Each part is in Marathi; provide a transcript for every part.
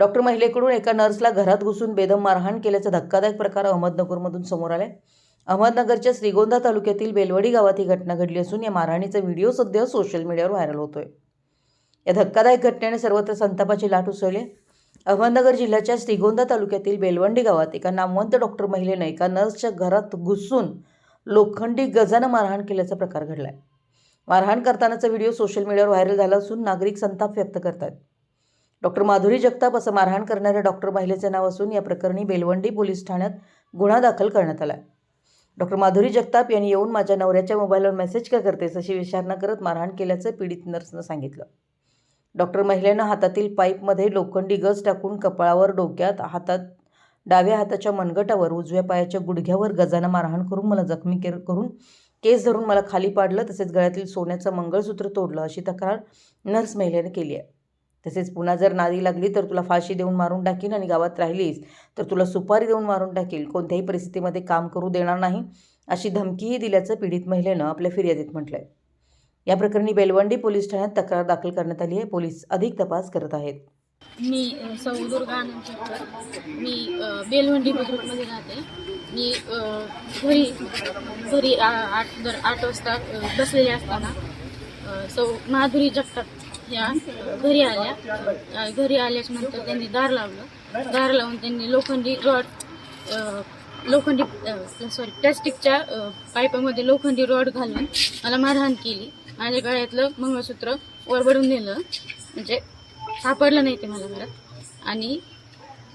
डॉक्टर महिलेकडून एका नर्सला घरात घुसून बेदम मारहाण केल्याचा धक्कादायक प्रकार अहमदनगरमधून समोर आलाय. अहमदनगरच्या श्रीगोंदा तालुक्यातील बेलवडी गावात ही घटना घडली असून या मारहाणीचा व्हिडिओ सध्या सोशल मीडियावर व्हायरल होतोय. या धक्कादायक घटनेने सर्वत्र संतापाची लाट उसळली. अहमदनगर जिल्ह्याच्या श्रीगोंदा तालुक्यातील बेलवंडी गावात एका नामवंत डॉक्टर महिलेनं एका नर्सच्या घरात घुसून लोखंडी गजानं मारहाण केल्याचा प्रकार घडला आहे मारहाण करतानाचा व्हिडिओ सोशल मीडियावर व्हायरल झाला असून नागरिक संताप व्यक्त करतात डॉक्टर माधुरी जगताप असं मारहाण करणाऱ्या डॉक्टर महिलेचे नाव असून या प्रकरणी बेलवंडी पोलीस ठाण्यात गुन्हा दाखल करण्यात आला डॉक्टर माधुरी जगताप यांनी येऊन माझ्या नवऱ्याच्या मोबाईलवर मेसेज का करतेस अशी विचारणा करत मारहाण केल्याचं पीडित नर्सनं सांगितलं. डॉक्टर महिलेनं हातातील पाईपमध्ये लोखंडी गज टाकून कपाळावर डोक्यात हातात डाव्या हाताच्या मनगटावर उजव्या पायाच्या गुडघ्यावर गजानं मारहाण करून मला जखमी के करून केस धरून मला खाली पाडलं तसेच गळ्यातील सोन्याचं मंगळसूत्र तोडलं अशी तक्रार नर्स महिलेनं केली आहे. तसेच पुन्हा जर नादी लागली तर तुला फाशी देऊन मारून टाकीन आणि गावात राहिलीस तर तुला सुपारी देऊन मारून टाकील. कोणत्याही परिस्थितीमध्ये काम करू देणार नाही. अशी धमकीही दिल्याचं पीडित महिलेनं आपल्या फिर्यादीत म्हटलं आहे या प्रकरणी बेलवंडी पोलीस ठाण्यात तक्रार दाखल करण्यात आली आहे. पोलीस अधिक तपास करत आहेत. मी सौदुर्गा आनंद मी बेलवंडी बुद्रुकमध्ये राहते. मी घरी घरी आठ दर आठ वाजता बसलेले असताना सौ माधुरी जगतात या घरी आल्या. घरी आल्याच्यानंतर त्यांनी दार लावलं. दार लावून त्यांनी लोखंडी रॉड लोखंडी सॉरी प्लॅस्टिकच्या पाईपामध्ये लोखंडी रॉड घालून मला मारहाण केली. माझ्या गळ्यातलं मंगळसूत्र ओरबडून नेलं. म्हणजे सापडलं नाही ते मला घरात आणि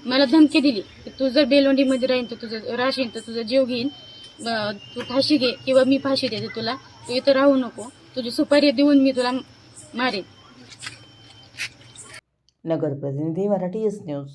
मला धमकी दिली की तू जर बेलवंडीमध्ये राहीन तर तुझं राशीन तर तुझा जीव घेईन. तू फाशी घे किंवा मी फाशी देते तुला. तू इथं राहू नको. तुझी सुपारी देऊन मी तुला मारेन. नगर प्रतिनिधी मराठी एस न्यूज.